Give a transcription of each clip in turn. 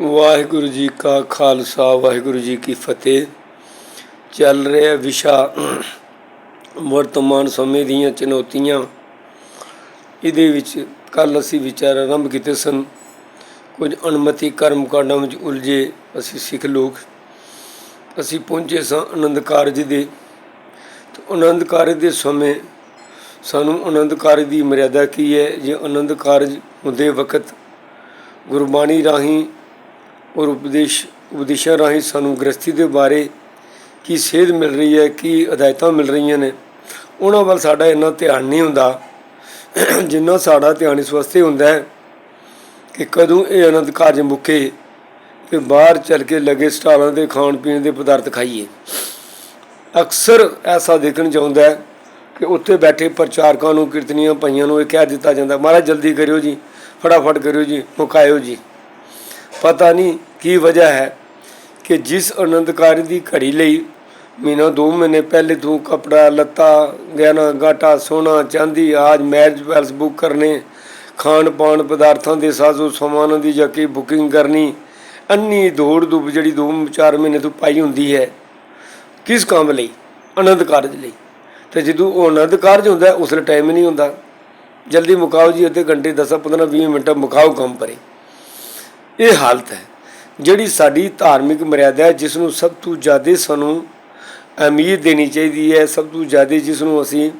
ਵਾਹਿਗੁਰੂ ਜੀ ਕਾ ਖਾਲਸਾ, ਵਾਹਿਗੁਰੂ ਜੀ ਕੀ ਫਤਿਹ। ਚੱਲ ਰਿਹਾ ਵਿਸ਼ਾ ਵਰਤਮਾਨ ਸਮੇਂ ਦੀਆਂ ਚੁਣੌਤੀਆਂ। ਇਹਦੇ ਵਿੱਚ ਕੱਲ ਅਸੀਂ ਵਿਚਾਰ ਆਰੰਭ ਕੀਤੇ ਸਨ। ਕੁਝ ਅਨਮਤੀ ਕਰਮ ਕਾਂਡਾਂ ਵਿੱਚ ਉਲਝੇ ਅਸੀਂ ਸਿੱਖ ਲੋਕ। ਅਸੀਂ ਪਹੁੰਚੇ ਸਾਂ ਆਨੰਦ ਕਾਰਜ ਦੇ। ਆਨੰਦ ਕਾਰਜ ਦੇ ਸਮੇਂ ਸਾਨੂੰ ਆਨੰਦ ਕਾਰਜ ਦੀ ਮਰਿਆਦਾ ਕੀ ਹੈ? ਜੇ ਆਨੰਦ ਕਾਰਜ ਹੁੰਦੇ ਵਕਤ ਗੁਰਬਾਣੀ ਰਾਹੀਂ ਔਰ ਉਪਦੇਸ਼, ਉਪਦੇਸ਼ਾਂ ਰਾਹੀਂ ਸਾਨੂੰ ਗ੍ਰਸਤੀ ਦੇ ਬਾਰੇ ਕੀ ਸੇਧ ਮਿਲ ਰਹੀ ਹੈ, ਕੀ ਹਦਾਇਤਾਂ ਮਿਲ ਰਹੀਆਂ ਨੇ, ਉਹਨਾਂ ਵੱਲ ਸਾਡਾ ਇੰਨਾ ਧਿਆਨ ਨਹੀਂ ਹੁੰਦਾ। ਜਿੰਨਾ ਸਾਡਾ ਧਿਆਨ ਇਸ ਵਾਸਤੇ ਹੁੰਦਾ ਹੈ ਕਿ ਕਦੋਂ ਇਹ ਆਨੰਦ ਕਾਰਜ ਮੁੱਕੇ ਕਿ ਬਾਹਰ ਚੱਲ ਕੇ ਲੱਗੇ ਸਟਾਲਾਂ ਦੇ ਖਾਣ ਪੀਣ ਦੇ ਪਦਾਰਥ ਖਾਈਏ। ਅਕਸਰ ਐਸਾ ਦੇਖਣ ਚ ਆਉਂਦਾ ਹੈ ਕਿ ਉੱਥੇ ਬੈਠੇ ਪ੍ਰਚਾਰਕਾਂ ਨੂੰ, ਕੀਰਤਨੀਆਂ ਪਈਆਂ ਨੂੰ ਇਹ ਕਹਿ ਦਿੱਤਾ ਜਾਂਦਾ, ਮਹਾਰਾਜ ਜਲਦੀ ਕਰਿਓ ਜੀ, ਫਟਾਫਟ ਕਰਿਓ ਜੀ, ਮੁਕਾਇਓ ਜੀ। ਪਤਾ ਨਹੀਂ ਕੀ ਵਜ੍ਹਾ ਹੈ ਕਿ ਜਿਸ ਆਨੰਦਕਾਰੀ ਦੀ ਘੜੀ ਲਈ ਮਹੀਨਾ ਦੋ ਮਹੀਨੇ ਪਹਿਲੇ ਤੋਂ ਕਪੜਾ, ਲੱਤਾ, ਗਹਿਣਾ, ਗਾਟਾ, ਸੋਨਾ, ਚਾਂਦੀ, ਆਜ ਮੈਰਿਜ ਪੈਲਸ ਬੁੱਕ ਕਰਨੇ, ਖਾਣ ਪਾਣ ਪਦਾਰਥਾਂ ਦੇ ਸਾਜ਼ੋ ਸਮਾਨਾਂ ਦੀ ਜਾ ਬੁਕਿੰਗ ਕਰਨੀ, ਅੰਨੀ ਦੌੜ ਦੁੱਬ ਜਿਹੜੀ ਦੋ ਚਾਰ ਮਹੀਨੇ ਤੋਂ ਪਾਈ ਹੁੰਦੀ ਹੈ, ਕਿਸ ਕੰਮ ਲਈ? ਆਨੰਦ ਕਾਰਜ ਲਈ। ਤੇ ਜਦੋਂ ਉਹ ਆਨੰਦ ਕਾਰਜ ਹੁੰਦਾ, ਉਸ ਲਈ ਟਾਈਮ ਨਹੀਂ ਹੁੰਦਾ। ਜਲਦੀ ਮੁਕਾਓ ਜੀ, ਅੱਧੇ ਘੰਟੇ 10 15 20 ਮਿੰਟ ਮੁਕਾਓ ਕੰਮ ਪਰੇ। ਇਹ ਹਾਲਤ ਹੈ, ਜਿਹੜੀ ਸਾਡੀ ਧਾਰਮਿਕ ਮਰਿਆਦਾ ਹੈ, ਜਿਸ ਨੂੰ ਸਭ ਤੋਂ ਜ਼ਿਆਦਾ ਸਾਨੂੰ ਅਹਿਮੀਅਤ ਦੇਣੀ ਚਾਹੀਦੀ ਹੈ, ਸਭ ਤੋਂ ਜ਼ਿਆਦਾ ਜਿਸ ਨੂੰ ਅਸੀਂ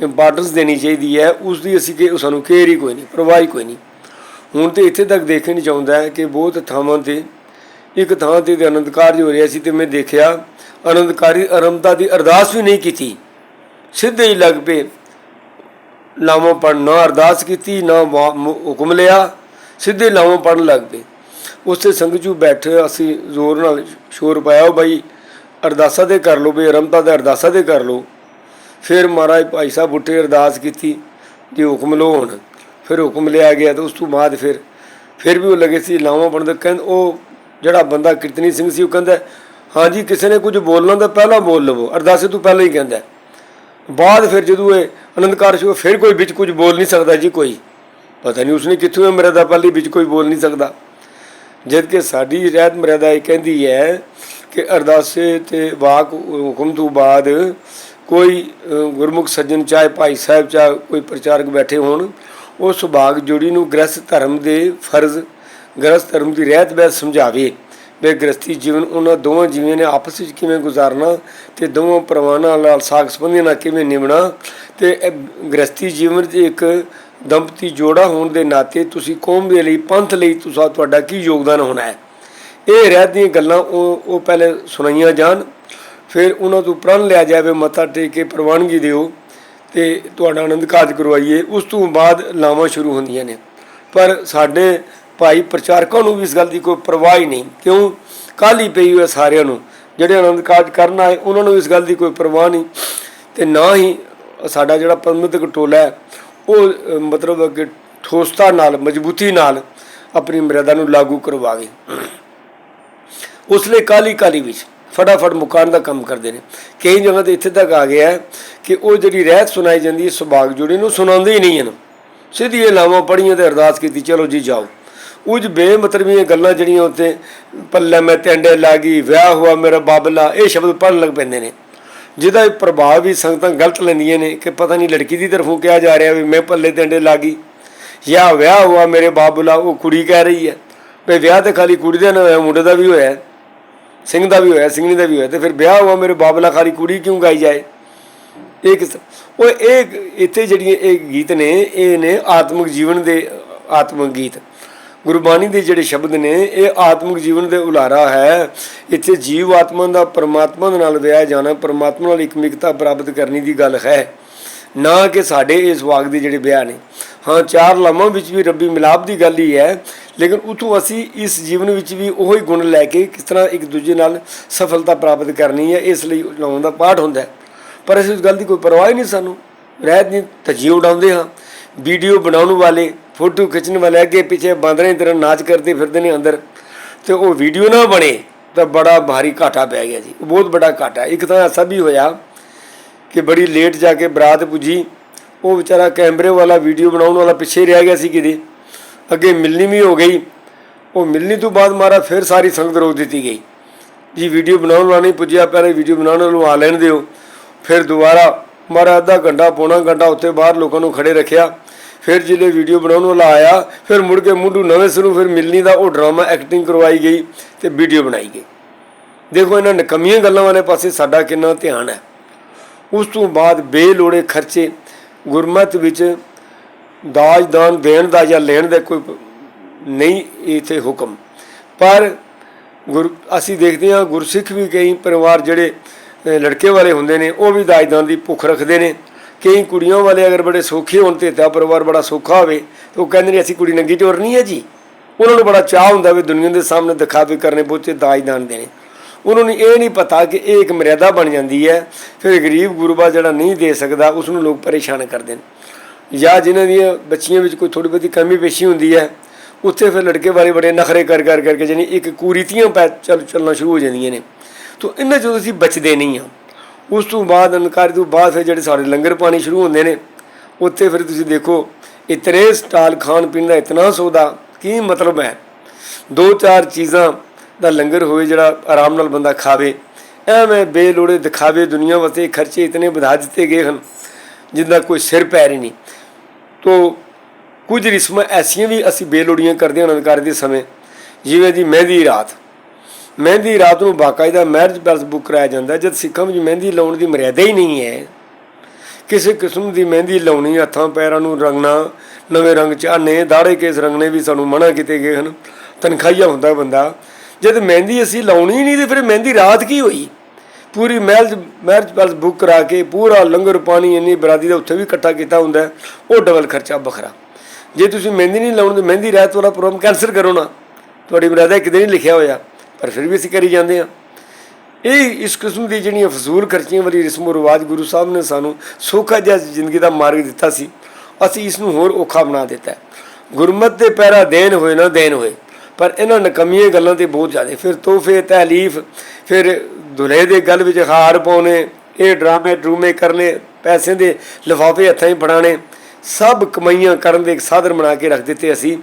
ਇੰਪੋਰਟੈਂਸ ਦੇਣੀ ਚਾਹੀਦੀ ਹੈ, ਉਸ ਦੀ ਅਸੀਂ ਕਿ, ਸਾਨੂੰ ਕੇਅਰ ਹੀ ਕੋਈ ਨਹੀਂ, ਪਰਵਾਹ ਹੀ ਕੋਈ ਨਹੀਂ। ਹੁਣ ਤੇ ਇੱਥੇ ਤੱਕ ਦੇਖਣ ਚਾਹੁੰਦਾ ਹੈ ਕਿ ਬਹੁਤ ਥਾਵਾਂ ਤੇ, ਇੱਕ ਥਾਂ ਤੇ ਤੇ ਆਨੰਦ ਕਾਰਜ ਹੋ ਰਿਹਾ ਸੀ ਤੇ ਮੈਂ ਦੇਖਿਆ ਆਨੰਦਕਾਰੀ ਆਰੰਭਤਾ ਦੀ ਅਰਦਾਸ ਵੀ ਨਹੀਂ ਕੀਤੀ। ਸਿੱਧੇ ਹੀ ਲੱਗ ਪਏ। ਲਾਵਾਂ ਪੜ੍ਹਨ, ਨਾ ਅਰਦਾਸ ਕੀਤੀ, ਨਾ ਵਾ- ਹੁਕਮ ਲਿਆ। ਸਿੱਧੇ ਲਾਵਾਂ ਪੜ੍ਹਨ ਲੱਗ ਪਏ। ਉਸੇ ਸੰਗਤ ਜੂ ਬੈਠੇ ਅਸੀਂ ਜ਼ੋਰ ਨਾਲ ਸ਼ੋਰ ਪਾਇਆ, ਉਹ ਬਾਈ ਅਰਦਾਸਾਂ ਦੇ ਕਰ ਲਓ, ਬਈ ਆਰੰਭਤਾ ਦੇ ਅਰਦਾਸਾਂ ਦੇ ਕਰ ਲਓ। ਫਿਰ ਮਹਾਰਾਜ ਭਾਈ ਸਾਹਿਬ ਉੱਠੇ, ਅਰਦਾਸ ਕੀਤੀ, ਜੇ ਹੁਕਮ ਲਓ ਹੁਣ। ਫਿਰ ਹੁਕਮ ਲਿਆ ਗਿਆ ਤੇ ਉਸ ਤੋਂ ਬਾਅਦ ਫਿਰ ਫਿਰ ਵੀ ਉਹ ਲੱਗੇ ਸੀ ਲਾਵਾਂ ਬਣਦੇ ਕਹਿੰਦੇ ਉਹ ਜਿਹੜਾ ਬੰਦਾ ਕੀਰਤਨੀ ਸਿੰਘ ਸੀ, ਉਹ ਕਹਿੰਦਾ, ਹਾਂਜੀ, ਕਿਸੇ ਨੇ ਕੁਝ ਬੋਲਣਾ ਤਾਂ ਪਹਿਲਾਂ ਬੋਲ ਲਵੋ, ਅਰਦਾਸੇ ਤੋਂ ਪਹਿਲਾਂ ਹੀ ਕਹਿੰਦਾ ਬਾਅਦ ਫਿਰ ਜਦੋਂ ਇਹ ਆਨੰਦ ਕਾਰਜ ਸ਼ੋ ਫਿਰ ਕੋਈ ਵਿੱਚ ਕੁਝ ਬੋਲ ਨਹੀਂ ਸਕਦਾ ਜੀ ਕੋਈ। ਪਤਾ ਨਹੀਂ ਉਸਨੇ ਕਿੱਥੋਂ ਇਹ ਮਰਿਆਦਾ ਪਹਿਲੀ ਵਿੱਚ ਕੋਈ ਬੋਲ ਨਹੀਂ ਸਕਦਾ। ਜਦ ਕਿ ਸਾਡੀ ਰਹਿਤ ਮਰਿਆਦਾ ਇਹ ਕਹਿੰਦੀ ਹੈ ਕਿ ਅਰਦਾਸੇ ਤੇ ਵਾਕ ਹੁਕਮ ਤੋਂ ਬਾਅਦ ਕੋਈ ਗੁਰਮੁਖ ਸੱਜਣ ਚਾਹੇ ਭਾਈ ਸਾਹਿਬ ਚਾਹੇ ਕੋਈ ਪ੍ਰਚਾਰਕ ਬੈਠੇ ਹੋਣ ਉਹ ਸੁਭਾਗ ਜੋੜੀ ਨੂੰ ਗ੍ਰਸਥ ਧਰਮ ਦੇ ਫਰਜ਼, ਗ੍ਰਸਥ ਧਰਮ ਦੀ ਰਹਿਤ ਬਹਿਤ ਸਮਝਾਵੇ। ਵੀ ਗ੍ਰਸਥੀ ਜੀਵਨ ਉਹਨਾਂ ਦੋਵਾਂ ਜੀਵਾਂ ਨੇ ਆਪਸ ਵਿੱਚ ਕਿਵੇਂ ਗੁਜ਼ਾਰਨਾ ਤੇ ਦੋਵਾਂ ਪਰਵਾਨਾਂ ਨਾਲ ਸਾਖ ਸੰਬੰਧੀਆਂ ਨਾਲ ਕਿਵੇਂ ਨਿਭਣਾ ਤੇ ਇਹ ਗ੍ਰਸਥੀ ਜੀਵਨ 'ਚ ਇੱਕ ਦੰਪਤੀ ਜੋੜਾ ਹੋਣ ਦੇ ਨਾਤੇ ਤੁਸੀਂ ਕੌਮ ਦੇ ਲਈ ਪੰਥ ਲਈ ਤੁਸੀਂ ਤੁਹਾਡਾ ਕੀ ਯੋਗਦਾਨ ਹੋਣਾ ਹੈ? ਇਹ ਰਹਿਤ ਦੀਆਂ ਗੱਲਾਂ ਉਹ ਉਹ ਪਹਿਲੇ ਸੁਣਾਈਆਂ ਜਾਣ, ਫਿਰ ਉਹਨਾਂ ਤੋਂ ਪ੍ਰਣ ਲਿਆ ਜਾਵੇ, ਮੱਥਾ ਟੇਕ ਕੇ ਪ੍ਰਵਾਨਗੀ ਦਿਓ ਤੇ ਤੁਹਾਡਾ ਆਨੰਦ ਕਾਰਜ ਕਰਵਾਈਏ। ਉਸ ਤੋਂ ਬਾਅਦ ਲਾਵਾਂ ਸ਼ੁਰੂ ਹੁੰਦੀਆਂ ਨੇ। ਪਰ ਸਾਡੇ ਭਾਈ ਪ੍ਰਚਾਰਕਾਂ ਨੂੰ ਵੀ ਇਸ ਗੱਲ ਦੀ ਕੋਈ ਪਰਵਾਹ ਹੀ ਨਹੀਂ। ਕਿਉਂ? ਕਾਲੀ ਪਈ ਹੋਈ ਸਾਰਿਆਂ ਨੂੰ। ਜਿਹੜੇ ਆਨੰਦ ਕਾਰਜ ਕਰਨ ਆਏ, ਉਹਨਾਂ ਨੂੰ ਇਸ ਗੱਲ ਦੀ ਕੋਈ ਪਰਵਾਹ ਨਹੀਂ। ਤੇ ਨਾ ਹੀ ਸਾਡਾ ਜਿਹੜਾ ਪ੍ਰਬੰਧਕ ਟੋਲਾ ਹੈ ਉਹ ਅ, ਮਤਲਬ ਕਿ ਠੋਸਤਾ ਨਾਲ ਮਜ਼ਬੂਤੀ ਨਾਲ ਆਪਣੀ ਮਰਿਆਦਾ ਨੂੰ ਲਾਗੂ ਕਰਵਾਵੇ। ਉਸ ਲਈ ਕਾਲੀ ਕਾਲੀ ਵਿੱਚ ਫਟਾਫਟ ਮੁਕਾਨ ਦਾ ਕੰਮ ਕਰਦੇ ਨੇ। ਕਈ ਜਗ੍ਹਾ ਤੇ ਇੱਥੇ ਤੱਕ ਆ ਗਿਆ ਹੈ ਕਿ ਉਹ ਜਿਹੜੀ ਰਹਿਤ ਸੁਣਾਈ ਜਾਂਦੀ ਹੈ ਸੁਭਾਗ ਜੁੜੀ ਨੂੰ ਸੁਣਾਉਂਦੇ ਹੀ ਨਹੀਂ ਹਨ। ਸਿੱਧੀ ਇਹ ਲਾਵਾਂ ਪੜੀਆਂ ਤੇ ਅਰਦਾਸ ਕੀਤੀ ਚਲੋ ਜੀ ਜਾਓ। ਉਜ ਬੇਮਤਲਬੀਆਂ ਗੱਲਾਂ ਜਿਹੜੀਆਂ ਉੱਤੇ ਪੱਲੇ ਮੈਂ ਟੈਂਡੇ ਲਾਗੀ ਵਿਆਹ ਹੁਆ ਮੇਰਾ ਬਾਬਲਾ ਇਹ ਸ਼ਬਦ ਪੜਨ ਲੱਗ ਪੈਂਦੇ ਨੇ। ਜਿਹਦਾ ਪ੍ਰਭਾਵ ਵੀ ਸੰਗਤਾਂ ਗਲਤ ਲੈਂਦੀਆਂ ਨੇ ਕਿ ਪਤਾ ਨਹੀਂ ਲੜਕੀ ਦੀ ਤਰਫੋਂ ਕਿਹਾ ਜਾ ਰਿਹਾ ਵੀ ਮੈਂ ਪੱਲੇ ਤਿੰਡੇ ਲਾ ਗਈ। ਜਾਂ ਵਿਆਹ ਹੁਆ ਮੇਰੇ ਬਾਬੂਲਾ, ਉਹ ਕੁੜੀ ਕਹਿ ਰਹੀ ਹੈ, ਵੀ ਵਿਆਹ ਤੇ ਖਾਲੀ ਕੁੜੀ ਦਾ ਨਾ ਹੋਇਆ, ਮੁੰਡੇ ਦਾ ਵੀ ਹੋਇਆ, ਸਿੰਘ ਦਾ ਵੀ ਹੋਇਆ ਸਿੰਘਣੀ ਦਾ ਵੀ ਹੋਇਆ ਤੇ ਫਿਰ ਵਿਆਹ ਹੁਆ ਮੇਰੇ ਬਾਬੂਲਾ, ਖਾਲੀ ਕੁੜੀ ਕਿਉਂ ਗਾਈ ਜਾਏ? ਇਹ ਕਿਸ ਉਹ ਇਹ ਇੱਥੇ ਜਿਹੜੀਆਂ ਇਹ ਗੀਤ ਨੇ, ਇਹ ਨੇ ਆਤਮਿਕ ਜੀਵਨ ਦੇ ਆਤਮਿਕ ਗੀਤ। ਗੁਰਬਾਣੀ ਦੇ ਜਿਹੜੇ ਸ਼ਬਦ ਨੇ, ਇਹ ਆਤਮਿਕ ਜੀਵਨ ਦੇ ਉਲਾਰਾ ਹੈ। ਇੱਥੇ ਜੀਵ ਆਤਮਾ ਦਾ ਪਰਮਾਤਮਾ ਦੇ ਨਾਲ ਵਿਆਹ ਜਾਣਾ, ਪਰਮਾਤਮਾ ਨਾਲ ਇਕਮਿਕਤਾ ਪ੍ਰਾਪਤ ਕਰਨੀ ਦੀ ਗੱਲ ਹੈ। ਨਾ ਕਿ ਸਾਡੇ ਇਸ ਵਾਕ ਦੇ ਜਿਹੜੇ ਵਿਆਹ ਨੇ। ਹਾਂ, ਚਾਰ ਲਾਮਾਂ ਵਿੱਚ ਵੀ ਰੱਬੀ ਮਿਲਾਪ ਦੀ ਗੱਲ ਹੀ ਹੈ, ਲੇਕਿਨ ਉਤੋਂ ਅਸੀਂ ਇਸ ਜੀਵਨ ਵਿੱਚ ਵੀ ਉਹੀ ਗੁਣ ਲੈ ਕੇ ਕਿਸ ਤਰ੍ਹਾਂ ਇੱਕ ਦੂਜੇ ਨਾਲ ਸਫਲਤਾ ਪ੍ਰਾਪਤ ਕਰਨੀ ਹੈ, ਇਸ ਲਈ ਲਾਉਣ ਦਾ ਪਾਠ ਹੁੰਦਾ ਪਰ ਅਸੀਂ ਉਸ ਗੱਲ ਦੀ ਕੋਈ ਪਰਵਾਹ ਹੀ ਨਹੀਂ ਸਾਨੂੰ। ਰਹਿਤ ਨਹੀਂ ਧੱਜੀ ਉਡਾਉਂਦੇ ਹਾਂ। ਵੀਡੀਓ ਬਣਾਉਣ ਵਾਲੇ, ਫੋਟੋ ਖਿੱਚਣ ਵਾਲੇ, ਅੱਗੇ ਪਿੱਛੇ ਬਾਂਦਰੇ ਦੀ ਤਰ੍ਹਾਂ ਨਾਚ ਕਰਦੇ ਫਿਰਦੇ ਨੇ ਅੰਦਰ। ਤੇ ਉਹ ਵੀਡੀਓ ਨਾ ਬਣੇ ਤਾਂ ਬੜਾ ਭਾਰੀ ਘਾਟਾ ਪੈ ਗਿਆ ਜੀ। ਉਹ ਬਹੁਤ ਵੱਡਾ ਘਾਟਾ। ਇੱਕ ਤਾਂ ਐਸਾ ਵੀ ਹੋਇਆ ਕਿ ਬੜੀ ਲੇਟ ਜਾ ਕੇ ਬਰਾਤ ਪੁੱਜੀ। ਉਹ ਵਿਚਾਰਾ ਕੈਮਰੇ ਵਾਲਾ ਵੀਡੀਓ ਬਣਾਉਣ ਵਾਲਾ ਪਿੱਛੇ ਰਹਿ ਗਿਆ ਸੀ ਕਿਤੇ। ਅੱਗੇ ਮਿਲਣੀ ਵੀ ਹੋ ਗਈ। ਉਹ ਮਿਲਣੀ ਤੋਂ ਬਾਅਦ ਮਾਰਾ ਫਿਰ ਸਾਰੀ ਸੰਗਤ ਰੋਕ ਦਿੱਤੀ ਗਈ। ਜੀ, ਵੀਡੀਓ ਬਣਾਉਣ ਵਾਲਾ ਨਹੀਂ ਪੁੱਜਿਆ, ਪਹਿਲੇ ਵੀਡੀਓ ਬਣਾਉਣ ਵਾਲੇ ਨੂੰ ਆ ਲੈਣ ਦਿਓ। ਫਿਰ ਦੁਬਾਰਾ ਮਾਰਾ ਅੱਧਾ ਘੰਟਾ, ਪੌਣਾ ਘੰਟਾ ਉੱਥੇ ਬਾਹਰ ਲੋਕਾਂ ਨੂੰ ਖੜੇ ਰੱਖਿਆ। ਫਿਰ ਜਿਹੜੇ ਵੀਡੀਓ ਬਣਾਉਣ ਵਾਲਾ ਆਇਆ ਫਿਰ ਮੁੜ ਕੇ ਮੁੰਡੂ ਨਵੇਂ ਸਿਰੋਂ ਫਿਰ ਮਿਲਣੀ ਦਾ ਉਹ ਡਰਾਮਾ ਐਕਟਿੰਗ ਕਰਵਾਈ ਗਈ ਤੇ ਵੀਡੀਓ ਬਣਾਈ ਗਈ। ਦੇਖੋ ਇਹਨਾਂ ਨਕਮੀਆਂ ਗੱਲਾਂ ਵਾਲੇ ਪਾਸੇ ਸਾਡਾ ਕਿੰਨਾ ਧਿਆਨ ਹੈ। ਉਸ ਤੋਂ ਬਾਅਦ ਬੇਲੋੜੇ ਖਰਚੇ, ਗੁਰਮਤ ਵਿੱਚ ਦਾਜ ਦਾਨ ਦੇਣ ਦਾ ਜਾਂ ਲੈਣ ਦਾ ਕੋਈ ਨਹੀਂ ਇਥੇ ਹੁਕਮ। ਪਰ ਗੁਰ, ਅਸੀਂ ਦੇਖਦੇ ਹਾਂ ਗੁਰਸਿੱਖ ਵੀ ਕਈ ਪਰਿਵਾਰ ਜਿਹੜੇ ਲੜਕੇ ਵਾਲੇ ਹੁੰਦੇ ਨੇ, ਉਹ ਵੀ ਦਾਜ ਦਾਨ ਦੀ ਭੁੱਖ ਰੱਖਦੇ ਨੇ। ਕਈ ਕੁੜੀਆਂ ਵਾਲੇ ਅਗਰ ਬੜੇ ਸੌਖੇ ਹੋਣ ਤੇ ਤਾਂ ਪਰਿਵਾਰ ਬੜਾ ਸੌਖਾ ਹੋਵੇ, ਤਾਂ ਉਹ ਕਹਿੰਦੇ ਨੇ, ਅਸੀਂ ਕੁੜੀ ਨੰਗੀ ਚੋਰਨੀ ਹੈ ਜੀ। ਉਹਨਾਂ ਨੂੰ ਬੜਾ ਚਾਹ ਹੁੰਦਾ ਵੀ ਦੁਨੀਆ ਦੇ ਸਾਹਮਣੇ ਦਿਖਾਵੇ ਕਰਨੇ ਬਹੁਤੇ ਦਾਜ ਦਾਨ ਦੇਣੇ। ਉਹਨਾਂ ਨੂੰ ਇਹ ਨਹੀਂ ਪਤਾ ਕਿ ਇਹ ਇੱਕ ਮਰਿਆਦਾ ਬਣ ਜਾਂਦੀ ਹੈ, ਫਿਰ ਗਰੀਬ ਗੁਰਬਾ ਜਿਹੜਾ ਨਹੀਂ ਦੇ ਸਕਦਾ, ਉਸ ਨੂੰ ਲੋਕ ਪਰੇਸ਼ਾਨ ਕਰਦੇ ਨੇ। ਜਾਂ ਜਿਨ੍ਹਾਂ ਦੀਆਂ ਬੱਚੀਆਂ ਵਿੱਚ ਕੋਈ ਥੋੜੀ ਬਹੁਤੀ ਕਮੀ ਪੇਸ਼ੀ ਹੁੰਦੀ ਹੈ, ਉੱਥੇ ਫਿਰ ਲੜਕੇ ਵਾਲੇ ਬੜੇ ਨਖਰੇ ਕਰ ਕਰ ਕਰਕੇ ਜਾਨੀ ਇੱਕ ਕੁਰੀਤੀਆਂ ਪੈ ਚੱਲ ਚੱਲਣਾ ਸ਼ੁਰੂ ਹੋ ਜਾਂਦੀਆਂ ਨੇ। ਤੋਂ ਇਹਨਾਂ ਚੋਂ ਅਸੀਂ ਬਚਦੇ ਨਹੀਂ ਹਾਂ। ਉਸ ਤੋਂ ਬਾਅਦ ਅਨਕਾਰੀ ਤੋਂ ਬਾਅਦ ਫਿਰ ਜਿਹੜੇ ਸਾਡੇ ਲੰਗਰ ਪਾਣੀ ਸ਼ੁਰੂ ਹੁੰਦੇ ਨੇ, ਉੱਥੇ ਫਿਰ ਤੁਸੀਂ ਦੇਖੋ ਇਤਰੇ ਸਟਾਲ ਖਾਣ ਪੀਣ ਦਾ ਇਤਨਾ ਸੌਦਾ, ਕੀ ਮਤਲਬ ਹੈ? ਦੋ ਚਾਰ ਚੀਜ਼ਾਂ ਦਾ ਲੰਗਰ ਹੋਵੇ ਜਿਹੜਾ ਆਰਾਮ ਨਾਲ ਬੰਦਾ ਖਾਵੇ। ਐਵੇਂ ਬੇਲੋੜੇ ਦਿਖਾਵੇ ਦੁਨੀਆ ਵਾਸਤੇ ਖਰਚੇ ਇਤਨੇ ਵਧਾ ਦਿੱਤੇ ਗਏ ਹਨ, ਜਿੰਦਾ ਕੋਈ ਸਿਰ ਪੈਰ ਹੀ ਨਹੀਂ। ਤੋ ਕੁਝ ਰਿਸਮਾਂ ਐਸੀਆਂ ਵੀ ਅਸੀਂ ਬੇਲੋੜੀਆਂ ਕਰਦੇ ਹਾਂ ਅਨੰਦਕਾਰ ਦੇ ਸਮੇਂ, ਜਿਵੇਂ ਦੀ ਮਹਿੰਦੀ ਰਾਤ। ਮਹਿੰਦੀ ਰਾਤ ਨੂੰ ਬਾਕਾਇਦਾ ਮੈਰਿਜ ਪੈਲਸ ਬੁੱਕ ਕਰਾਇਆ ਜਾਂਦਾ ਜਦ ਸਿੱਖਾਂ ਵਿੱਚ ਮਹਿੰਦੀ ਲਾਉਣ ਦੀ ਮਰਿਆਦਾ ਹੀ ਨਹੀਂ ਹੈ। ਕਿਸੇ ਕਿਸਮ ਦੀ ਮਹਿੰਦੀ ਲਾਉਣੀ, ਹੱਥਾਂ, ਪੈਰਾਂ ਨੂੰ ਰੰਗਣਾ, ਨਵੇਂ ਰੰਗ ਚਾਹਨੇ ਦਾੜੇ ਕੇਸ ਰੰਗਣੇ ਵੀ ਸਾਨੂੰ ਮਨਾ ਕੀਤੇ ਗਏ ਹਨ। ਤਨਖਾਹੀਆ ਹੁੰਦਾ ਬੰਦਾ। ਜਦ ਮਹਿੰਦੀ ਅਸੀਂ ਲਾਉਣੀ ਨਹੀਂ ਤੇ ਫਿਰ ਮਹਿੰਦੀ ਰਾਤ ਕੀ ਹੋਈ? ਪੂਰੀ ਮੈਰਿਜ ਮੈਰਿਜ ਪੈਲਸ ਬੁੱਕ ਕਰਾ ਕੇ ਪੂਰਾ ਲੰਗਰ, ਪਾਣੀ, ਇੰਨੀ ਬਰਾਦੀ ਦਾ ਉੱਥੇ ਵੀ ਇਕੱਠਾ ਕੀਤਾ ਹੁੰਦਾ ਉਹ ਡਬਲ ਖਰਚਾ ਵੱਖਰਾ। ਜੇ ਤੁਸੀਂ ਮਹਿੰਦੀ ਨਹੀਂ ਲਾਉਣ ਤੇ ਮਹਿੰਦੀ ਰਾਤ ਵਾਲਾ ਪ੍ਰੋਗਰਾਮ ਕੈਂਸਲ ਕਰੋ ਨਾ। ਤੁਹਾਡੀ ਮਰਿਆਦਾ ਕਿਤੇ ਨਹੀਂ ਲਿਖਿਆ ਹੋਇਆ। ਪਰ ਫਿਰ ਵੀ ਅਸੀਂ ਕਰੀ ਜਾਂਦੇ ਹਾਂ। ਇਹ ਇਸ ਕਿਸਮ ਦੀ ਜਿਹੜੀਆਂ ਫਜ਼ੂਲ ਖਰਚੀਆਂ ਵਾਲੀ ਰਸਮੋ ਰਿਵਾਜ ਗੁਰੂ ਸਾਹਿਬ ਨੇ ਸਾਨੂੰ ਸੌਖਾ ਜਿਹਾ ਜ਼ਿੰਦਗੀ ਦਾ ਮਾਰਗ ਦਿੱਤਾ ਸੀ, ਅਸੀਂ ਇਸ ਨੂੰ ਹੋਰ ਔਖਾ ਬਣਾ ਦਿੱਤਾ ਗੁਰਮਤ ਦੇ ਪੈਰਾ ਦੇਣ ਹੋਏ ਨਾ ਦੇਣ ਹੋਏ, ਪਰ ਇਹਨਾਂ ਨਕਮੀਆਂ ਗੱਲਾਂ ਤੇ ਬਹੁਤ ਜ਼ਿਆਦਾ। ਫਿਰ ਤੋਹਫੇ, ਤਹਲੀਫ, ਫਿਰ ਦੁਲਹੇ ਦੇ ਗਲ ਵਿੱਚ ਹਾਰ ਪਾਉਣੇ, ਇਹ ਡਰਾਮੇ ਡਰੂਮੇ ਕਰਨੇ ਪੈਸੇ ਦੇ ਲਿਫਾਫੇ ਹੱਥਾਂ 'ਚ ਫੜਾਣੇ ਸਭ ਕਮਾਈਆਂ ਕਰਨ ਦੇ ਇੱਕ ਸਾਧਨ ਬਣਾ ਕੇ ਰੱਖ ਦਿੱਤੇ ਅਸੀਂ।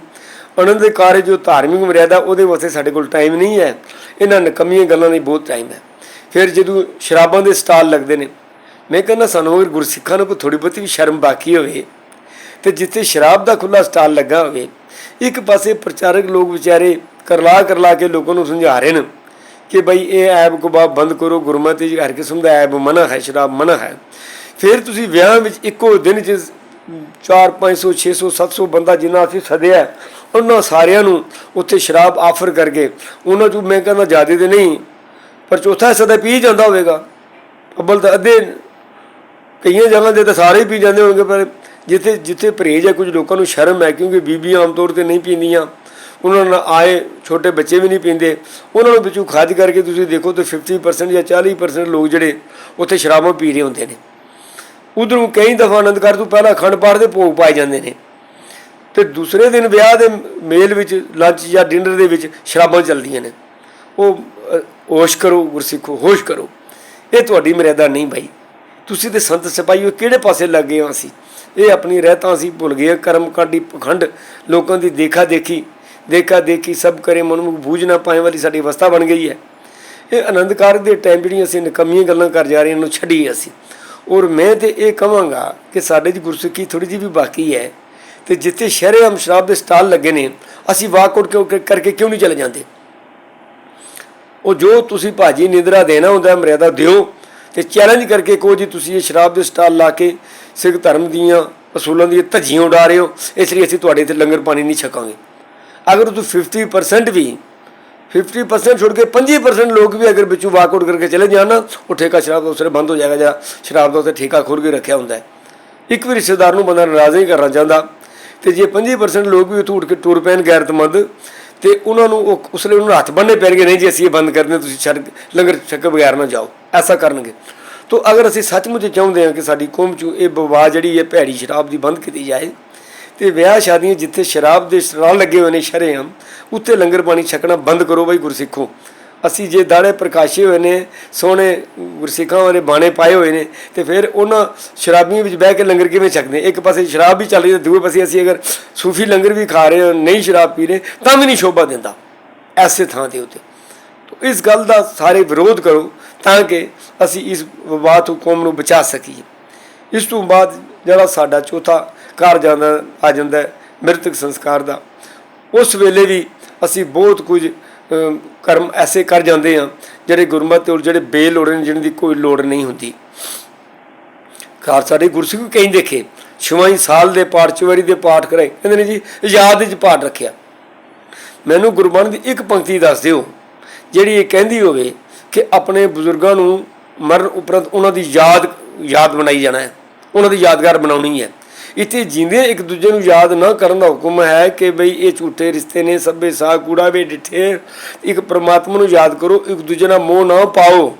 ਆਨੰਦ ਦੇ ਕਾਰਜ ਜੋ ਧਾਰਮਿਕ ਮਰਿਆਦਾ, ਉਹਦੇ ਵਾਸਤੇ ਸਾਡੇ ਕੋਲ ਟਾਈਮ ਨਹੀਂ ਹੈ। ਇਹਨਾਂ ਨਕਮੀਆਂ ਗੱਲਾਂ ਲਈ ਬਹੁਤ ਟਾਈਮ ਹੈ। ਫਿਰ ਜਦੋਂ ਸ਼ਰਾਬਾਂ ਦੇ ਸਟਾਲ ਲੱਗਦੇ ਨੇ, ਮੈਂ ਕਹਿੰਦਾ ਸਾਨੂੰ ਅਗਰ ਗੁਰਸਿੱਖਾਂ ਨੂੰ ਕੋਈ ਥੋੜੀ ਬਹੁਤੀ ਵੀ ਸ਼ਰਮ ਬਾਕੀ ਹੋਵੇ, ਤੇ ਜਿੱਥੇ ਸ਼ਰਾਬ ਦਾ ਖੁੱਲਾ ਸਟਾਲ ਲੱਗਾ ਹੋਵੇ, ਇੱਕ ਪਾਸੇ ਪ੍ਰਚਾਰਕ ਲੋਕ ਵਿਚਾਰੇ ਕਰਲਾ ਕਰਲਾ ਕੇ ਲੋਕਾਂ ਨੂੰ ਸਮਝਾ ਰਹੇ ਨੇ ਕਿ ਭਾਈ ਇਹ ਐਬ ਕੋ ਬੰਦ ਕਰੋ, ਗੁਰਮਤਿ ਵਿੱਚ ਹਰ ਕਿਸਮ ਦਾ ਐਬ, ਮਨਾ ਹੈ, ਸ਼ਰਾਬ ਮਨਾ ਹੈ। ਫਿਰ ਤੁਸੀਂ ਵਿਆਹ ਵਿੱਚ ਇੱਕੋ ਦਿਨ 'ਚ 4 500 600 700 ਬੰਦਾ ਜਿੰਨਾ ਅਸੀਂ ਸਦਿਆ ਉਹਨਾਂ ਸਾਰਿਆਂ ਨੂੰ ਉੱਥੇ ਸ਼ਰਾਬ ਆਫਰ ਕਰਕੇ, ਉਹਨਾਂ ਨੂੰ ਮੈਂ ਕਹਿੰਦਾ ਜ਼ਿਆਦੇ ਤੇ ਨਹੀਂ, ਪਰ ਚੌਥਾ ਹਿੱਸਾ ਤਾਂ ਪੀ ਜਾਂਦਾ ਹੋਵੇਗਾ। ਅੱਬਲ ਤਾਂ ਅੱਧੇ, ਕਈਆਂ ਜਗ੍ਹਾ ਤੇ ਤਾਂ ਸਾਰੇ ਹੀ ਪੀ ਜਾਂਦੇ ਹੋਣਗੇ, ਪਰ ਜਿੱਥੇ ਜਿੱਥੇ ਪਰਹੇਜ ਹੈ, ਕੁਝ ਲੋਕਾਂ ਨੂੰ ਸ਼ਰਮ ਹੈ, ਕਿਉਂਕਿ ਬੀਬੀਆਂ ਆਮ ਤੌਰ ਤੇ ਨਹੀਂ ਪੀਂਦੀਆਂ। ਉਹਨਾਂ ਨਾਲ ਆਏ ਛੋਟੇ ਬੱਚੇ ਵੀ ਨਹੀਂ ਪੀਂਦੇ। ਉਹਨਾਂ ਨੂੰ ਵਿੱਚੋਂ ਖਾਜ ਕਰਕੇ ਤੁਸੀਂ ਦੇਖੋ ਤਾਂ 50% ਜਾਂ 40% ਲੋਕ ਜਿਹੜੇ ਉੱਥੇ ਸ਼ਰਾਬਾਂ ਪੀ ਰਹੇ ਹੁੰਦੇ ਨੇ। ਉਧਰੋਂ ਕਈ ਦਫਾ ਆਨੰਦ ਕਰ ਤੋਂ ਪਹਿਲਾਂ ਖੰਡ ਪਾਠ ਦੇ ਭੋਗ ਪਾਏ ਜਾਂਦੇ ਨੇ। ਤੇ ਦੂਸਰੇ ਦਿਨ ਵਿਆਹ ਦੇ ਮੇਲ ਵਿੱਚ ਲੰਚ ਜਾਂ ਡਿਨਰ ਦੇ ਵਿੱਚ ਸ਼ਰਾਬਾਂ ਚੱਲਦੀਆਂ ਨੇ। ਉਹ ਹੋਸ਼ ਕਰੋ, ਗੁਰਸਿੱਖੋ, ਹੋਸ਼ ਕਰੋ। ਇਹ ਤੁਹਾਡੀ ਮਰਿਆਦਾ ਨਹੀਂ ਭਾਈ ਤੁਸੀਂ ਤੇ ਸੰਤ ਸਿਪਾਹੀ ਹੋ ਕਿਹੜੇ ਪਾਸੇ ਲੱਗ ਗਏ ਹੋ ਅਸੀਂ ਇਹ ਆਪਣੀ ਰਹਿਤਾਂ ਅਸੀਂ ਭੁੱਲ ਗਏ ਕਰਮ ਕਾਂਡੀ ਪਖੰਡ ਲੋਕਾਂ ਦੀ ਦੇਖਾ ਦੇਖੀ ਦੇਖਾ ਦੇਖੀ ਸਭ ਕਰੇ ਮਨ ਨੂੰ ਬੂਝ ਨਾ ਪਾਏ ਵਾਲੀ ਸਾਡੀ ਅਵਸਥਾ ਬਣ ਗਈ ਹੈ। ਇਹ ਆਨੰਦ ਕਾਰਜ ਦੇ ਟਾਈਮ ਜਿਹੜੀਆਂ ਅਸੀਂ ਨਕਮੀਆਂ ਗੱਲਾਂ ਕਰ ਜਾ ਰਹੇ ਹਾਂ ਨੂੰ ਛੱਡੀਏ ਅਸੀਂ। ਔਰ ਮੈਂ ਤੇ ਇਹ ਕਹਾਂਗਾ ਕਿ ਸਾਡੇ ਦੀ ਗੁਰਸਿੱਖੀ ਥੋੜੀ ਜਿਹੀ ਵੀ ਬਾਕੀ ਹੈ। ਤੇ ਜਿੱਥੇ ਸ਼ਰੇਆਮ ਸ਼ਰਾਬ ਦੇ ਸਟਾਲ ਲੱਗੇ ਨੇ, ਅਸੀਂ ਵਾਕਆਊਟ ਕਿਉਂ ਕਰਕੇ ਕਿਉਂ ਨਹੀਂ ਚਲੇ ਜਾਂਦੇ? ਉਹ ਜੋ ਤੁਸੀਂ ਭਾਜੀ ਨਿਦਰਾ ਦੇਣਾ ਹੁੰਦਾ ਮਰਿਆਦਾ ਦਿਓ ਤੇ ਚੈਲੰਜ ਕਰਕੇ ਕਹੋ ਜੀ ਤੁਸੀਂ ਇਹ ਸ਼ਰਾਬ ਦੇ ਸਟਾਲ ਲਾ ਕੇ ਸਿੱਖ ਧਰਮ ਦੀਆਂ ਅਸੂਲਾਂ ਦੀਆਂ ਧੱਜੀਆਂ ਉਡਾ ਰਹੇ ਹੋ, ਇਸ ਲਈ ਅਸੀਂ ਤੁਹਾਡੇ ਇੱਥੇ ਲੰਗਰ ਪਾਣੀ ਨਹੀਂ ਛਕਾਂਗੇ। ਅਗਰ ਤੁਸੀਂ 50% ਵੀ 50% ਛੋੜ ਕੇ 25% ਲੋਕ ਵੀ ਅਗਰ ਵਿੱਚੋਂ ਵਾਕਆਊਟ ਕਰਕੇ ਚਲੇ ਜਾਣ ਨਾ, ਉਹ ਠੇਕਾ ਸ਼ਰਾਬ ਦਾ ਉਸਰੇ ਬੰਦ ਹੋ ਜਾਏਗਾ ਜਾਂ ਸ਼ਰਾਬ ਦਾ ਉੱਤੇ ਠੇਕਾ ਖੋਲ ਕੇ ਰੱਖਿਆ ਹੁੰਦਾ ਇੱਕ ਵੀ ਰਿਸ਼ਤੇਦਾਰ ਨੂੰ ਬੰਦਾ ਨਾਰਾਜ਼ ਨਹੀਂ ਕਰਨਾ ਚਾਹੁੰਦਾ। ਤੇ ਜੇ 25% ਲੋਕ ਵੀ ਉੱਥੋਂ ਉੱਠ ਕੇ ਟੁਰ ਪੈਣ ਗੈਰਤਮੰਦ ਤੇ ਉਹਨਾਂ ਨੂੰ ਉਹ ਉਸ ਲਈ ਉਹਨਾਂ ਨੂੰ ਹੱਥ ਬੰਨ੍ਹਣੇ ਪੈਣਗੇ ਨਹੀਂ ਜੇ ਅਸੀਂ ਇਹ ਬੰਦ ਕਰਦੇ ਹਾਂ, ਤੁਸੀਂ ਛੱਡ ਲੰਗਰ ਛੱਕ ਬਗੈਰ ਨਾ ਜਾਓ। ਐਸਾ ਕਰਨਗੇ। ਤੋ ਅਗਰ ਅਸੀਂ ਸੱਚਮੁੱਚ ਚਾਹੁੰਦੇ ਹਾਂ ਕਿ ਸਾਡੀ ਕੌਮ 'ਚ ਇਹ ਬਵਾ ਜਿਹੜੀ ਹੈ ਭੈੜੀ ਸ਼ਰਾਬ ਦੀ ਬੰਦ ਕੀਤੀ ਜਾਏ ਤੇ ਵਿਆਹ ਸ਼ਾਦੀਆਂ ਜਿੱਥੇ ਸ਼ਰਾਬ ਦੇ ਸਟਾਲ ਲੱਗੇ ਹੋਏ ਨੇ ਸ਼ਰੇਆਮ ਉੱਥੇ ਲੰਗਰ ਪਾਣੀ ਛਕਣਾ ਬੰਦ ਕਰੋ ਬਈ ਗੁਰਸਿੱਖੋ। ਅਸੀਂ ਜੇ ਦਾਣੇ ਪ੍ਰਕਾਸ਼ੇ ਹੋਏ ਨੇ, ਸੋਹਣੇ ਗੁਰਸਿੱਖਾਂ ਵਾਲੇ ਬਾਣੇ ਪਾਏ ਹੋਏ ਨੇ, ਤੇ ਫਿਰ ਉਹਨਾਂ ਸ਼ਰਾਬੀਆਂ ਵਿੱਚ ਬਹਿ ਕੇ ਲੰਗਰ ਕਿਵੇਂ ਛਕਦੇ? ਇੱਕ ਪਾਸੇ ਸ਼ਰਾਬ ਵੀ ਚੱਲ ਰਹੀ ਹੈ ਦੂਏ ਪਾਸੇ ਅਸੀਂ ਅਗਰ ਸੂਫੀ ਲੰਗਰ ਵੀ ਖਾ ਰਹੇ ਹਾਂ, ਨਹੀਂ ਸ਼ਰਾਬ ਪੀ ਰਹੇ, ਤਾਂ ਵੀ ਨਹੀਂ ਸ਼ੋਭਾ ਦਿੰਦਾ, ਐਸੇ ਥਾਂ ਦੇ ਉੱਤੇ। ਇਸ ਗੱਲ ਦਾ ਸਾਰੇ ਵਿਰੋਧ ਕਰੋ, ਤਾਂ ਕਿ ਅਸੀਂ ਇਸ ਵਿਵਾਦ ਤੋਂ ਕੌਮ ਨੂੰ ਬਚਾ ਸਕੀਏ। ਇਸ ਤੋਂ ਬਾਅਦ ਜਿਹੜਾ ਸਾਡਾ ਚੌਥਾ ਕਾਰਜ ਜਾਂਦਾ, ਆ ਜਾਂਦਾ ਮ੍ਰਿਤਕ ਸੰਸਕਾਰ ਦਾ। ਉਸ ਵੇਲੇ ਵੀ ਅਸੀਂ ਬਹੁਤ ਕੁਝ ਕਰਮ ਐਸੇ ਕਰ ਜਾਂਦੇ ਹਾਂ ਜਿਹੜੇ ਗੁਰਮਤਿ ਔਰ ਜਿਹੜੇ ਬੇਲੋੜੇ ਨੇ ਜਿਹਨਾਂ ਦੀ ਕੋਈ ਲੋੜ ਨਹੀਂ ਹੁੰਦੀ। ਘਰ ਸਾਡੇ ਗੁਰਸਿੱਖ ਵੀ ਕਈ ਦੇਖੇ ਛਵਾਈ ਸਾਲ ਦੇ ਪਾਠ, ਚਵਰੀ ਦੇ ਪਾਠ ਕਰਾਏ। ਕਹਿੰਦੇ ਨੇ ਜੀ, ਯਾਦ ਵਿੱਚ ਪਾਠ ਰੱਖਿਆ। ਮੈਨੂੰ ਗੁਰਬਾਣੀ ਦੀ ਇੱਕ ਪੰਕਤੀ ਦੱਸ ਦਿਓ, ਜਿਹੜੀ ਇਹ ਕਹਿੰਦੀ ਹੋਵੇ ਕਿ ਆਪਣੇ ਬਜ਼ੁਰਗਾਂ ਨੂੰ ਮਰਨ ਉਪਰੰਤ ਉਹਨਾਂ ਦੀ ਯਾਦ ਯਾਦ ਬਣਾਈ ਜਾਣਾ ਹੈ। ਉਹਨਾਂ ਦੀ ਯਾਦਗਾਰ ਬਣਾਉਣੀ ਹੈ। ਇੱਥੇ ਜਿੰਦੇ ਇੱਕ ਦੂਜੇ ਨੂੰ ਯਾਦ ਨਾ ਕਰਨ ਦਾ ਹੁਕਮ ਹੈ ਕਿ ਬਈ ਇਹ ਝੂਠੇ ਰਿਸ਼ਤੇ ਨੇ, ਸਭੇ ਸਾਹ ਕੂੜਾ ਵੇ ਡਿੱਠੇ। ਇੱਕ ਪਰਮਾਤਮਾ ਨੂੰ ਯਾਦ ਕਰੋ, ਇੱਕ ਦੂਜੇ ਨਾਲ ਮੋਹ ਨਾ ਪਾਓ।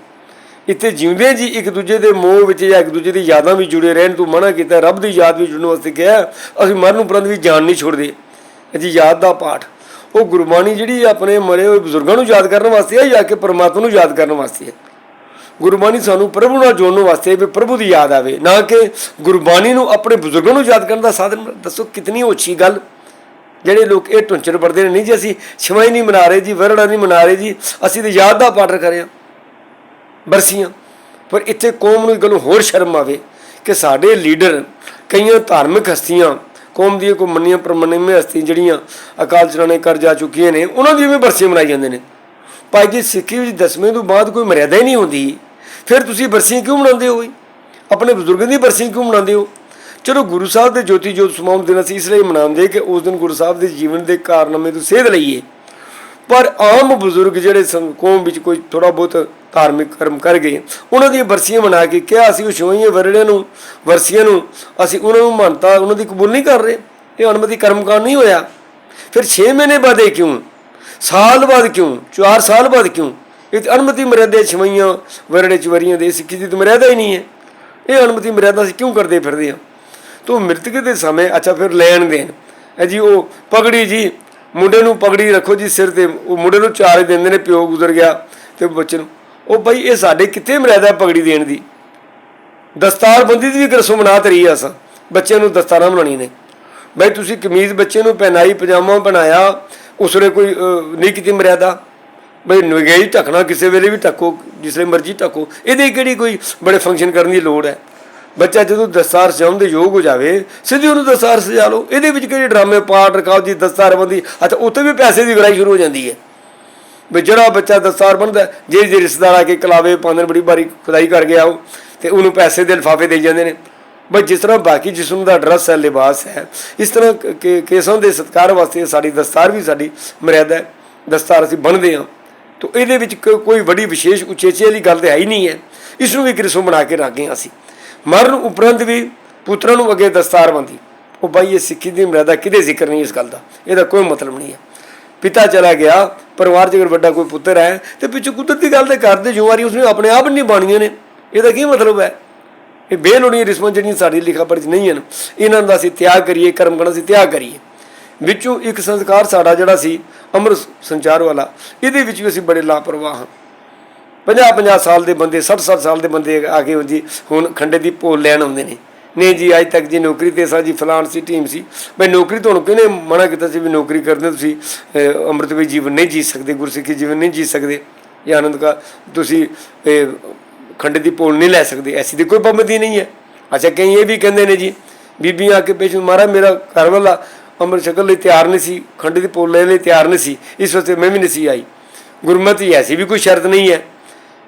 ਇੱਥੇ ਜਿਉਂਦੇ ਜੀ ਇੱਕ ਦੂਜੇ ਦੇ ਮੋਹ ਵਿੱਚ ਜਾਂ ਇੱਕ ਦੂਜੇ ਦੀ ਯਾਦਾਂ ਵਿੱਚ ਜੁੜੇ ਰਹਿਣ ਤੋਂ ਮਨਾ ਕੀਤਾ, ਰੱਬ ਦੀ ਯਾਦ ਵਿੱਚ ਜੁੜਨ ਵਾਸਤੇ ਕਿਹਾ, ਅਸੀਂ ਮਰਨ ਉਪਰੰਤ ਵੀ ਜਾਨ ਨਹੀਂ ਛੋੜਦੇ। ਇਹ ਜੀ ਯਾਦ ਦਾ ਪਾਠ। ਉਹ ਗੁਰਬਾਣੀ ਜਿਹੜੀ ਆਪਣੇ ਮਰੇ ਹੋਏ ਬਜ਼ੁਰਗਾਂ ਨੂੰ ਯਾਦ ਕਰਨ ਵਾਸਤੇ ਹੈ ਜਾਂ ਕਿ ਪਰਮਾਤਮਾ ਨੂੰ ਯਾਦ ਕਰਨ ਵਾਸਤੇ ਹੈ? ਗੁਰਬਾਣੀ ਸਾਨੂੰ ਪ੍ਰਭੂ ਨਾਲ ਜੋੜਨ ਵਾਸਤੇ ਵੀ ਪ੍ਰਭੂ ਦੀ ਯਾਦ ਆਵੇ। ਨਾ ਕਿ ਗੁਰਬਾਣੀ ਨੂੰ ਆਪਣੇ ਬਜ਼ੁਰਗਾਂ ਨੂੰ ਯਾਦ ਕਰਨ ਦਾ ਸਾਧਨ। ਦੱਸੋ ਕਿਤਨੀ ਉੱਚੀ ਗੱਲ। ਜਿਹੜੇ ਲੋਕ ਇਹ ਢੁੰਚਰ ਵਰਦੇ ਨੇ, ਨਹੀਂ ਜੀ ਅਸੀਂ ਛਮਾਈ ਨਹੀਂ ਮਨਾ ਰਹੇ ਜੀ, ਵਰੜਾ ਨਹੀਂ ਮਨਾ ਰਹੇ ਜੀ, ਅਸੀਂ ਤੇ ਯਾਦ ਦਾ ਪਾਠ ਕਰ ਰਹੇ ਹਾਂ ਬਰਸੀਆਂ ਪਰ ਇੱਥੇ ਕੌਮ ਨੂੰ ਇੱਕ ਗੱਲ ਹੋਰ ਸ਼ਰਮ ਆਵੇ ਕਿ ਸਾਡੇ ਲੀਡਰ ਕਈਆਂ ਧਾਰਮਿਕ ਹਸਤੀਆਂ, ਕੌਮ ਦੀਆਂ ਕੋ ਮੰਨੀਆਂ ਪ੍ਰਮੰਨਮੇ ਹਸਤੀਆਂ ਜਿਹੜੀਆਂ ਅਕਾਲ ਚਲਾਣੇ ਕਰ ਜਾ ਚੁੱਕੀਆਂ ਨੇ, ਉਹਨਾਂ ਦੀ ਵੀ ਬਰਸੀ ਮਨਾਈ ਜਾਂਦੇ ਨੇ। ਭਾਈ ਜੀ, ਸਿੱਖੀ ਵਿੱਚ ਦਸਵੇਂ ਤੋਂ ਬਾਅਦ ਕੋਈ ਮਰਿਆਦਾ ਹੀ ਨਹੀਂ ਹੁੰਦੀ। ਫਿਰ ਤੁਸੀਂ ਬਰਸੀਆਂ ਕਿਉਂ ਮਨਾਉਂਦੇ ਹੋ ਬਈ? ਆਪਣੇ ਬਜ਼ੁਰਗਾਂ ਦੀ ਬਰਸੀਆਂ ਕਿਉਂ ਮਨਾਉਂਦੇ ਹੋ? ਚਲੋ ਗੁਰੂ ਸਾਹਿਬ ਦੇ ਜੋਤੀ ਜੋਤ ਸਮਾਉਣ ਦਿਨ ਅਸੀਂ ਇਸ ਲਈ ਮਨਾਉਂਦੇ ਕਿ ਉਸ ਦਿਨ ਗੁਰੂ ਸਾਹਿਬ ਦੇ ਜੀਵਨ ਦੇ ਕਾਰਨਾਮੇ ਤੋਂ ਸੇਧ ਲਈਏ। ਪਰ ਆਮ ਬਜ਼ੁਰਗ ਜਿਹੜੇ ਸੰ- ਕੌਮ ਵਿੱਚ ਕੋਈ ਥੋੜਾ ਬਹੁਤ ਧਾਰਮਿਕ ਕਰਮ ਕਰ ਗਏ, ਉਹਨਾਂ ਦੀਆਂ ਵਰਸੀਆਂ ਮਨਾ ਕੇ ਕਿਹਾ ਅਸੀਂ ਉਹ ਛੋਈਆਂ ਵਰੜਿਆਂ ਨੂੰ, ਵਰਸੀਆਂ ਨੂੰ, ਅਸੀਂ ਉਹਨਾਂ ਨੂੰ ਮੰਨਤਾ, ਉਹਨਾਂ ਦੀ ਕਬੂਲ ਨਹੀਂ ਕਰ ਰਹੇ ਇਹ ਅਨਮਤੀ ਕਰਮਕਾਂਡ ਨਹੀਂ ਹੋਇਆ। ਫਿਰ 6 ਮਹੀਨੇ ਬਾਅਦ ਇਹ ਕਿਉਂ? ਸਾਲ ਬਾਅਦ ਕਿਉਂ? 4 ਸਾਲ ਬਾਅਦ ਕਿਉਂ? ਇਹ ਤਾਂ ਅਨਮਤੀ ਮਰਿਆਦਾ ਛਵਈਆਂ ਵਰੜੇ ਚਵਰੀਆਂ ਦੇ ਸਿੱਖੀ ਦੀ ਤਾਂ ਮਰਿਆਦਾ ਹੀ ਨਹੀਂ ਹੈ। ਇਹ ਅਨਮਤੀ ਮਰਿਆਦਾ ਅਸੀਂ ਕਿਉਂ ਕਰਦੇ ਫਿਰਦੇ ਹਾਂ? ਤੋ ਮ੍ਰਿਤਕ ਦੇ ਸਮੇਂ, ਅੱਛਾ ਫਿਰ ਲੈਣ ਦੇਣ। ਹੈ ਜੀ ਉਹ ਪਗੜੀ ਜੀ, ਮੁੰਡੇ ਨੂੰ ਪਗੜੀ ਰੱਖੋ ਜੀ ਸਿਰ ਤੇ, ਉਹ ਮੁੰਡੇ ਨੂੰ ਚਾਰੇ ਦਿੰਦੇ ਨੇ, ਪਿਓ ਗੁਜ਼ਰ ਗਿਆ ਤੇ ਬੱਚੇ ਨੂੰ। ਉਹ ਬਈ ਇਹ ਸਾਡੇ ਕਿੱਥੇ ਮਰਿਆਦਾ ਪਗੜੀ ਦੇਣ ਦੀ? ਦਸਤਾਰਬੰਦੀ ਦੀ ਵੀ ਰਸਮ ਬਣਾ ਤਰੀ ਅਸਾਂ, ਬੱਚਿਆਂ ਨੂੰ ਦਸਤਾਰਾਂ ਬਣਾਉਣੀ ਨੇ। ਬਈ ਤੁਸੀਂ ਕਮੀਜ਼ ਬੱਚੇ ਨੂੰ ਪਹਿਨਾਈ, ਪਜਾਮਾ ਬਣਾਇਆ, ਉਸਰੇ ਕੋਈ ਨਹੀਂ ਕੀਤੀ ਮਰਿਆਦਾ। ਬਈ ਨਗਾਈ ਢੱਕਣਾ, ਕਿਸੇ ਵੇਲੇ ਵੀ ਢੱਕੋ, ਜਿਸ ਮਰਜ਼ੀ ਢੱਕੋ। ਇਹਦੇ ਕਿਹੜੀ ਕੋਈ ਬੜੇ ਫੰਕਸ਼ਨ ਕਰਨ ਦੀ ਲੋੜ ਹੈ? ਬੱਚਾ ਜਦੋਂ ਦਸਤਾਰ ਸਜਾਉਣ ਦੇ ਯੋਗ ਹੋ ਜਾਵੇ, ਸਿੱਧੀ ਉਹਨੂੰ ਦਸਤਾਰ ਸਜਾ ਲਓ। ਇਹਦੇ ਵਿੱਚ ਕਿਹੜੇ ਡਰਾਮੇ, ਪਾਠ ਰਖਾਓ ਜੀ ਦਸਤਾਰਬੰਦੀ ਅੱਛਾ, ਉੱਥੇ ਵੀ ਪੈਸੇ ਦੀ ਗਰਾਈ ਸ਼ੁਰੂ ਹੋ ਜਾਂਦੀ ਹੈ। ਵੀ ਜਿਹੜਾ ਬੱਚਾ ਦਸਤਾਰ ਬਣਦਾ ਜੇ ਜੇ ਰਿਸ਼ਤੇਦਾਰ ਆ ਕੇ ਕਲਾਵੇ, ਪਾਉਂਦੇ ਨੇ, ਬੜੀ ਬਾਰੀ ਖੁਦਾਈ ਕਰ ਗਿਆ ਉਹ ਤੇ ਉਹਨੂੰ ਪੈਸੇ ਦੇ ਲਿਫਾਫੇ ਦੇਈ ਜਾਂਦੇ ਨੇ। ਬਈ ਜਿਸ ਤਰ੍ਹਾਂ ਬਾਕੀ ਜਿਸਮ ਦਾ ਡਰੈਸ ਹੈ, ਲਿਬਾਸ ਹੈ, ਇਸ ਤਰ੍ਹਾਂ ਕ- ਕੇਸਾਂ ਦੇ ਸਤਕਾਰ ਵਾਸਤੇ ਸਾਡੀ ਦਸਤਾਰ ਵੀ ਸਾਡੀ ਮਰਿਆਦਾ ਹੈ। ਦਸਤਾਰ ਅਸੀਂ ਬੰਨ੍ਹਦੇ ਹਾਂ। ਤਾਂ ਇਹਦੇ ਵਿੱਚ ਕੋਈ ਵੱਡੀ ਵਿਸ਼ੇਸ਼ ਉਚੇਚੇ ਵਾਲੀ ਗੱਲ ਤੇ ਹੈ ਹੀ ਨਹੀਂ ਹੈ। ਇਸ ਨੂੰ ਵੀ ਇੱਕ ਰਸਮ ਬਣਾ ਕੇ ਰੱਖ ਗਏ ਹਾਂ ਅਸੀਂ। ਮਰਨ ਉਪਰੰਤ ਵੀ ਪੁੱਤਰਾਂ ਨੂੰ ਅੱਗੇ ਦਸਤਾਰ ਬੰਦੀ ਉਹ ਬਾਈ, ਇਹ ਸਿੱਖੀ ਦੀ ਮਰਿਆਦਾ ਕਿਤੇ ਜ਼ਿਕਰ ਨਹੀਂ ਇਸ ਗੱਲ ਦਾ? ਇਹਦਾ ਕੋਈ ਮਤਲਬ ਨਹੀਂ ਹੈ। ਪਿਤਾ ਚਲਾ ਗਿਆ, ਪਰਿਵਾਰ 'ਚ ਅਗਰ ਵੱਡਾ ਕੋਈ ਪੁੱਤਰ ਹੈ, ਤੇ ਪਿੱਛੇ ਕੁਦਰਤੀ ਗੱਲ ਤੇ ਕਰਦੇ ਜ਼ਿੰਮੇਵਾਰੀ ਉਸਨੇ ਆਪਣੇ ਆਪ ਨਹੀਂ ਬਾਣੀਆਂ ਨੇ। ਇਹਦਾ ਕੀ ਮਤਲਬ ਹੈ? ਇਹ ਬੇਲੋੜੀ ਰਿਸਮਾਂ ਜਿਹੜੀਆਂ ਸਾਡੀ ਲਿਖਾ ਪੜ੍ਹ 'ਚ ਨਹੀਂ ਹਨ। ਇਹਨਾਂ ਦਾ ਅਸੀਂ ਤਿਆਗ ਕਰੀਏ, ਕਰਮ ਕਰਨਾ ਅਸੀਂ ਤਿਆਗ ਕਰੀਏ। ਵਿੱਚੋਂ ਇੱਕ ਸੰਸਕਾਰ ਸਾਡਾ ਜਿਹੜਾ ਸੀ ਅੰਮ੍ਰਿਤ ਸੰਚਾਰ ਵਾਲਾ ਇਹਦੇ ਵਿੱਚ ਵੀ ਅਸੀਂ ਬੜੇ ਲਾਪਰਵਾਹ ਹਾਂ। 50 50 ਸਾਲ ਦੇ ਬੰਦੇ 60 60 ਸਾਲ ਦੇ ਬੰਦੇ ਆ ਕੇ ਜੀ ਹੁਣ ਖੰਡੇ ਦੀ ਭੋਲ ਲੈਣ ਆਉਂਦੇ ਨੇ। ਨਹੀਂ ਜੀ ਅੱਜ ਤੱਕ ਜੀ ਨੌਕਰੀ ਤੇ ਸਾਂ ਜੀ ਫਲਾਣ ਸੀ ਟੀਮ ਸੀ। ਬਈ ਨੌਕਰੀ ਤੁਹਾਨੂੰ ਕਿਹਨੇ ਮਨਾ ਕੀਤਾ ਸੀ ਵੀ ਨੌਕਰੀ ਕਰਦੇ ਤੁਸੀਂ ਅਹ, ਅੰਮ੍ਰਿਤਮਈ ਜੀਵਨ ਨਹੀਂ ਜੀ ਸਕਦੇ ਗੁਰਸਿੱਖੀ ਜੀਵਨ ਨਹੀਂ ਜੀ ਸਕਦੇ। ਜਾਂ ਆਨੰਦ ਕਾ ਤੁਸੀਂ ਇਹ, ਖੰਡੇ ਦੀ ਪੋਲ ਨਹੀਂ ਲੈ ਸਕਦੇ ਐਸੀ ਦੀ ਕੋਈ ਪਾਬੰਦੀ ਨਹੀਂ ਹੈ। ਅੱਛਾ ਕਈ ਇਹ ਵੀ ਕਹਿੰਦੇ ਨੇ ਜੀ ਬੀਬੀਆਂ ਆ ਕੇ ਪੇਸ਼ ਮਾਰਾ ਮੇਰਾ ਘਰ ਵਾਲਾ ਅੰਮ੍ਰਿਤ ਛਕਣ ਲਈ ਤਿਆਰ ਨਹੀਂ ਸੀ, ਖੰਡੇ ਦੀ ਪੋਲ ਲੈਣ ਲਈ ਤਿਆਰ ਨਹੀਂ ਸੀ, ਇਸ ਵਾਸਤੇ ਮੈਂ ਵੀ ਨਹੀਂ ਸੀ ਆਈ। ਗੁਰਮਤਿ ਐਸੀ ਵੀ ਕੋਈ ਸ਼ਰਤ ਨਹੀਂ ਹੈ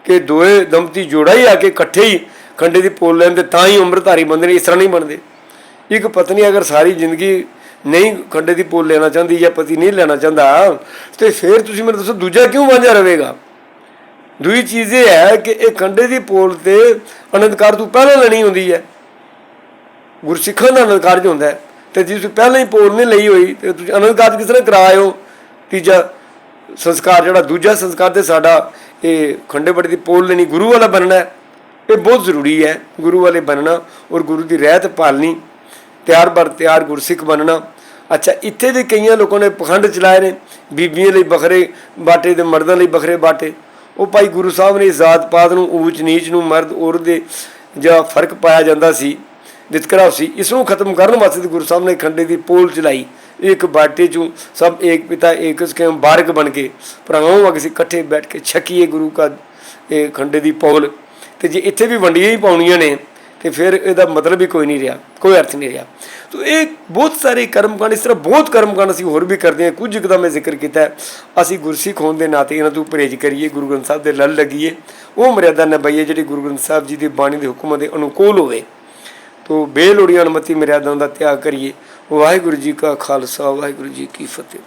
ਕਿ ਦੋਏ ਦੰਪਤੀ ਜੋੜਾ ਹੀ ਆ ਕੇ ਇਕੱਠੇ ਹੀ ਖੰਡੇ ਦੀ ਪੋਲ ਲੈਣ ਤੇ ਤਾਂ ਹੀ ਅੰਮ੍ਰਿਤਧਾਰੀ ਬੰਦੇ ਨੇ, ਇਸ ਤਰ੍ਹਾਂ ਨਹੀਂ ਬਣਦੇ। ਇੱਕ ਪਤਨੀ ਅਗਰ ਸਾਰੀ ਜ਼ਿੰਦਗੀ ਨਹੀਂ ਖੰਡੇ ਦੀ ਪੋਲ ਲੈਣਾ ਚਾਹੁੰਦੀ ਜਾਂ ਪਤੀ ਨਹੀਂ ਲੈਣਾ ਚਾਹੁੰਦਾ, ਤੇ ਫਿਰ ਤੁਸੀਂ ਮੈਨੂੰ ਦੱਸੋ ਦੂਜਾ ਕਿਉਂ ਵਾਂਝਾ ਰਹੇਗਾ? ਦੂਜੀ ਚੀਜ਼ ਇਹ ਹੈ ਕਿ ਇਹ ਖੰਡੇ ਦੀ ਪੋਲ ਤੇ ਅਨੰਦਕਾਰ ਤੋਂ ਪਹਿਲਾਂ ਲੈਣੀ ਹੁੰਦੀ ਹੈ। ਗੁਰਸਿੱਖਾਂ ਦਾ ਅਨੰਦ ਕਾਰਜ ਹੁੰਦਾ ਹੈ ਤੇ ਜੇ ਤੁਸੀਂ ਪਹਿਲਾਂ ਹੀ ਪੋਲ ਨਹੀਂ ਲਈ ਹੋਈ, ਤੇ ਤੁਸੀਂ ਅਨੰਦ ਕਾਰਜ ਕਿਸ ਤਰ੍ਹਾਂ ਕਰਾਇਓ ਤੀਜਾ ਸੰਸਕਾਰ ਜਿਹੜਾ, ਦੂਜਾ ਸੰਸਕਾਰ ਤੇ ਸਾਡਾ ਇਹ ਖੰਡੇ ਬੜੇ ਦੀ ਪੋਲ ਲੈਣੀ ਗੁਰੂ ਵਾਲਾ ਬਣਨਾ ਇਹ ਬਹੁਤ ਜ਼ਰੂਰੀ ਹੈ, ਗੁਰੂ ਵਾਲੇ ਬਣਨਾ ਔਰ ਗੁਰੂ ਦੀ ਰਹਿਤ ਪਾਲਣੀ, ਤਿਆਰ ਬਰ, ਤਿਆਰ ਗੁਰਸਿੱਖ ਬਣਨਾ। ਅੱਛਾ, ਇੱਥੇ ਵੀ ਕਈਆਂ ਲੋਕਾਂ ਨੇ ਪਖੰਡ ਚਲਾਏ ਨੇ, ਬੀਬੀਆਂ ਲਈ ਬਖਰੇ, ਬਾਟੇ ਤੇ ਮਰਦਾਂ ਲਈ ਬਖਰੇ ਬਾਟੇ। ਉਹ ਭਾਈ ਗੁਰੂ ਸਾਹਿਬ ਨੇ ਜ਼ਾਤ ਪਾਤ ਨੂੰ ਊਚ ਨੀਚ ਨੂੰ ਮਰਦ, ਔਰਤ ਦੇ ਜਿਹੜਾ ਫ਼ਰਕ ਪਾਇਆ ਜਾਂਦਾ ਸੀ। ਵਿਤਕਰਾ ਸੀ। ਇਸ ਨੂੰ ਖਤਮ ਕਰਨ ਵਾਸਤੇ ਗੁਰੂ ਸਾਹਿਬ ਨੇ ਖੰਡੇ ਦੀ ਪੋਲ ਚਲਾਈ। ਇੱਕ ਬਾਟੇ ਚੋਂ ਸਭ ਏਕ ਪਿਤਾ ਏਕ ਕੇ ਬਾਰਕ ਬਣ ਕੇ ਭਰਾਵਾਂ ਵਾਂਗ ਅਸੀਂ ਇਕੱਠੇ ਬੈਠ ਕੇ ਛਕੀਏ ਗੁਰੂ ਕਾ ਇਹ ਖੰਡੇ ਦੀ ਪੌਲ। ਤੇ ਜੇ ਇੱਥੇ ਵੀ ਵੰਡੀਆਂ ਹੀ ਪਾਉਣੀਆਂ ਨੇ, ਤੇ ਫਿਰ ਇਹਦਾ ਮਤਲਬ ਹੀ ਕੋਈ ਨਹੀਂ ਰਿਹਾ, ਕੋਈ ਅਰਥ ਨਹੀਂ ਰਿਹਾ। ਤੋ ਇਹ ਬਹੁਤ ਸਾਰੇ ਕਰਮਕਾਂਡ, ਇਸ ਤਰ੍ਹਾਂ ਬਹੁਤ ਕਰਮਕਾਂਡ ਅਸੀਂ ਹੋਰ ਵੀ ਕਰਦੇ ਹਾਂ। ਕੁਝ ਕੁ ਦਾ ਮੈਂ ਜ਼ਿਕਰ ਕੀਤਾ ਅਸੀਂ ਗੁਰਸਿੱਖ ਹੋਣ ਦੇ ਨਾਤੇ ਇਹਨਾਂ ਤੋਂ ਪਰਹੇਜ਼ ਕਰੀਏ, ਗੁਰੂ ਗ੍ਰੰਥ ਸਾਹਿਬ ਦੇ ਲੜ ਲੱਗੀਏ। ਉਹ ਮਰਿਆਦਾ ਨਿਭਾਈਏ ਜਿਹੜੀ ਗੁਰੂ ਗ੍ਰੰਥ ਸਾਹਿਬ ਜੀ ਦੀ ਬਾਣੀ ਦੇ ਹੁਕਮਾਂ ਦੇ ਅਨੁਕੂਲ ਹੋਵੇ। ਤੋ ਬੇਲੋੜੀਆਂ ਅਨਮਤੀ ਮਰਿਆਦਾਵਾਂ ਦਾ ਤਿਆਗ ਕਰੀਏ। ਵਾਹਿਗੁਰੂ ਜੀ ਕਾ ਖਾਲਸਾ, ਵਾਹਿਗੁਰੂ ਜੀ ਕੀ ਫਤਿਹ।